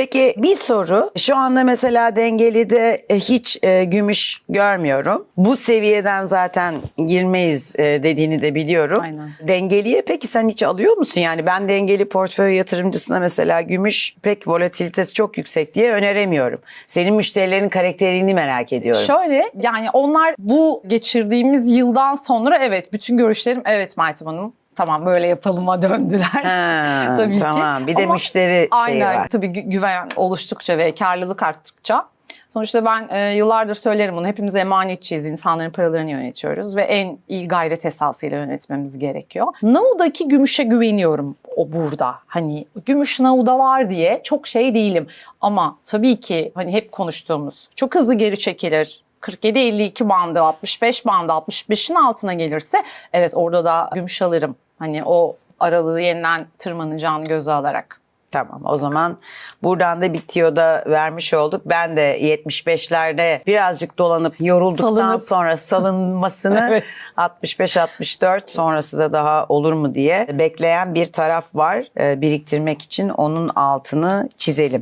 Peki bir soru. Şu anda mesela dengeli de hiç e, gümüş görmüyorum. Bu seviyeden zaten girmeyiz e, dediğini de biliyorum. Aynen. Dengeliye peki sen hiç alıyor musun? Yani ben dengeli portföy yatırımcısına mesela gümüş pek volatilitesi çok yüksek diye öneremiyorum. Senin müşterilerin karakterini merak ediyorum. Şöyle yani onlar bu geçirdiğimiz yıldan sonra evet bütün görüşlerim evet Meltem Hanım tamam böyle yapalıma döndüler. Ha, Tabii ki. tamam. Bir de Ama müşteri şeyi Aynen var. tabii gü- güven oluştukça ve karlılık arttıkça Sonuçta ben e, yıllardır söylerim bunu. Hepimiz emanetçiyiz. insanların paralarını yönetiyoruz ve en iyi gayret esasıyla yönetmemiz gerekiyor. Nau'daki gümüşe güveniyorum o burada. Hani gümüş Nau'da var diye çok şey değilim. Ama tabii ki hani hep konuştuğumuz çok hızlı geri çekilir. 47-52 bandı, 65 bandı, 65'in altına gelirse evet orada da gümüş alırım. Hani o aralığı yeniden tırmanacağını göze alarak. Tamam o zaman buradan da bir tiyoda vermiş olduk. Ben de 75'lerde birazcık dolanıp yorulduktan Salınıp. sonra salınmasını Evet. 65-64 sonrası da daha olur mu diye bekleyen bir taraf var. Ee, biriktirmek için onun altını çizelim.